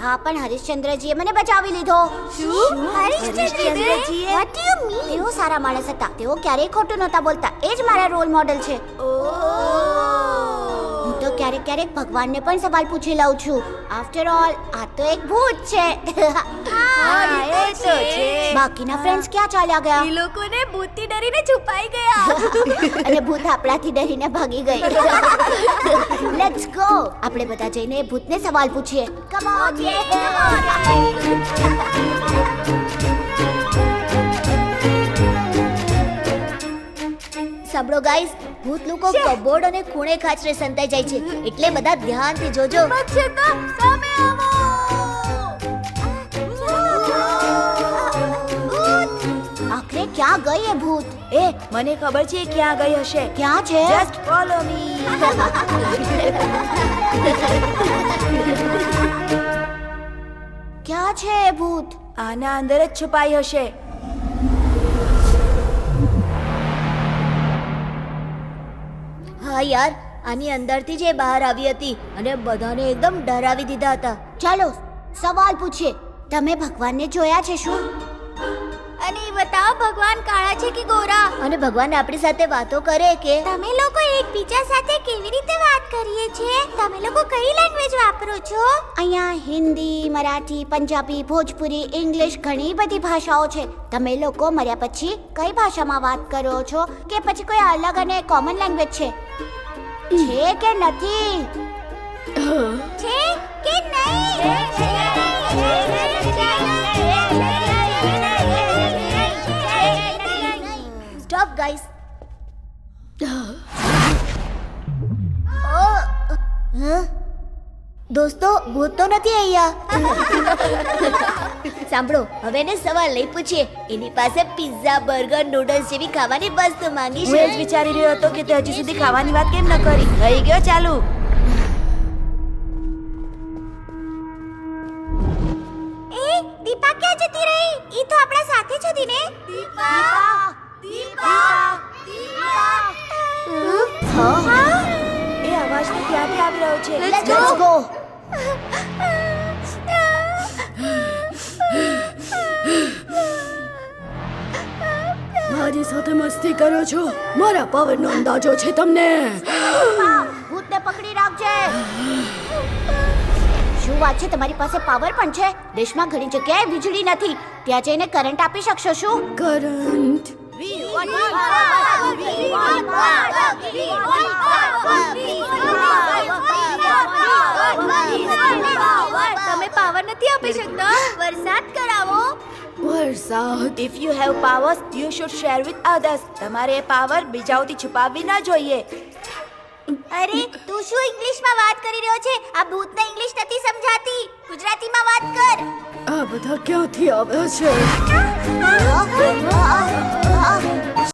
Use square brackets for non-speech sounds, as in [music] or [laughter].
હા પણ હરિશ્ચંદ્રજીએ મને બચાવી લીધો. હરિશ્ચંદ્રજીએ? What do you mean? તેઓ સારા માણસ હતા. તેઓ ક્યારેય ખોટું નહોતા બોલતા. એ જ મારા રોલ મોડલ છે. હું તો ક્યારેક ક્યારેક ભગવાનને પણ સવાલ પૂછી લઉં છું. આફ્ટર ઓલ આ તો એક ભૂત છે. એ તો છે. બાકીના ફ્રેન્ડ્સ ક્યાં ચાલ્યા ગયા? એ લોકોને ભૂતથી ડરીને છુપાઈ ગયા. [laughs] અને ભૂત આપણાથી ડરીને ભાગી ગઈ. [laughs] લેટ્સ ગો આપણે બધા જઈને એ ભૂતને સવાલ પૂછીએ. કમ ઓન સાંભળો ગાઈસ ભૂત લોકો કબોર્ડ અને ખૂણે ખાચરે સંતાઈ જાય છે. એટલે બધા ધ્યાનથી જોજો. સામે આવો! આખરે ક્યાં ગઈ એ ભૂત? એ મને ખબર છે ક્યાં ગઈ હશે. ક્યાં છે? જસ્ટ ફોલો મી ક્યાં છે ભૂત? આના અંદર જ છુપાઈ હશે. યાર આની અંદરથી જે બહાર આવી હતી અને બધાને એકદમ ડરાવી દીધા હતા. ચાલો સવાલ પૂછીએ. તમે ભગવાનને જોયા છે શું? અને બતાવો ભગવાન કાળા છે કે ગોરા? અને ભગવાન આપણી સાથે વાતો કરે કે? તમે લોકો એકબીજા સાથે કેવી રીતે વાત કરીએ છીએ તમે લોકો કઈ લેંગ્વેજ વાપરો છો? અહીંયા હિન્દી મરાઠી પંજાબી ભોજપુરી ઇંગ્લિશ ઘણી બધી ભાષાઓ છે. તમે લોકો મર્યા પછી કઈ ભાષામાં વાત કરો છો? કે પછી કોઈ અલગ અને કોમન લેંગ્વેજ છે? છે કે નથી છે કે નહીં સ્ટોપ ગાઈસ દોસ્તો ભૂત તો નથી અહીંયા સાંભળો હવે એને સવાલ લઈ પૂછીએ. એની પાસે પિઝા બર્ગર નૂડલ્સ જેવી ખાવાની વસ્તુ માંગી એ જ છે. વિચારી રહ્યો હતો કે તે હજી સુધી ખાવાની વાત કેમ ન કરી. થઈ ગયો ચાલુ. એ દીપા ક્યાં જતી રહી? ઈ તો આપણા સાથે છે હતી ને? દીપા દીપા હા. એ અવાજ તો ક્યાંથી આવી રહ્યો છે? લેટ્સ ગો સાથે મસ્તી કરો છો? મારા પાવરનો અંદાજો છે તમને. ભૂતને પકડી રાખજે. શું વાત છે? તમારી પાસે પાવર પણ છે? દેશમાં ઘણી જગ્યાએ વીજળી નથી. ત્યાં જઈને કરંટ આપી શકશો શું? કરંટ? તમે પાવર નથી આપી શકતા? વરસાદ કરાવો. વરસાદ. If you have powers you should share with others તમારે એ પાવર બીજાઓથી છુપાવવી ના જોઈએ. અરે તું શું ઇંગ્લિશમાં વાત કરી રહ્યો છે? આ ભૂતને ઇંગ્લિશ નથી સમજાતી. ગુજરાતીમાં વાત કર. આ બધા ક્યાંથી આવ્યા છે!